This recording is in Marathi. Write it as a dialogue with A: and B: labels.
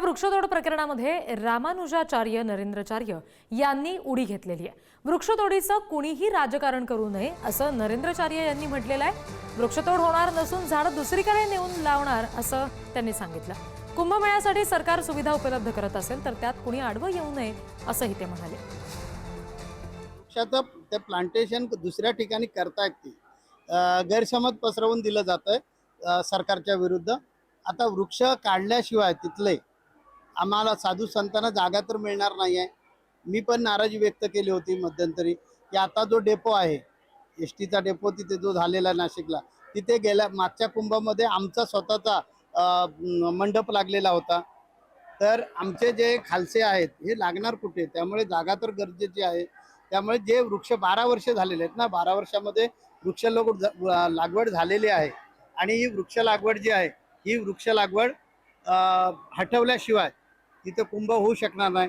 A: या वृक्षतोड प्रकरणामध्ये रामानुजाचार्य नरेंद्रचार्य यांनी उडी घेतलेली आहे. वृक्षतोडीचं कुणीही राजकारण करू नये असं नरेंद्रचार्य यांनी म्हटलेलं आहे. वृक्षतोड होणार नसून झाडं दुसरीकडे नेऊन लावणार असं त्यांनी सांगितलं. कुंभमेळ्यासाठी सरकार सुविधा उपलब्ध करत असेल तर त्यात कुणी आडवं येऊ नये असंही ते म्हणाले.
B: वृक्षाचं ते प्लांटेशन दुसऱ्या ठिकाणी करतायत ती. गैरसमज पसरवून दिलं जातंय आहे सरकारच्या विरुद्ध. आता वृक्ष काढल्याशिवाय तिथले आम्हाला साधू संतांना जागा तर मिळणार नाही आहे मी पण नाराजी व्यक्त केली होती मध्यंतरी की आता जो डेपो आहे एस टीचा डेपो तिथे जो झालेला नाशिकला तिथे गेल्या मागच्या कुंभामध्ये आमचा स्वतःचा मंडप लागलेला होता. तर आमचे जे खालसे आहेत हे लागणार कुठे? त्यामुळे जागा तर गरजेची आहे. त्यामुळे जे वृक्ष बारा वर्ष झालेले आहेत ना बारा वर्षामध्ये वृक्ष लागवड झालेली आहे. आणि ही वृक्ष लागवड जी आहे ही वृक्ष लागवड हटवल्याशिवाय तिथं कुंभ होऊ शकणार नाही.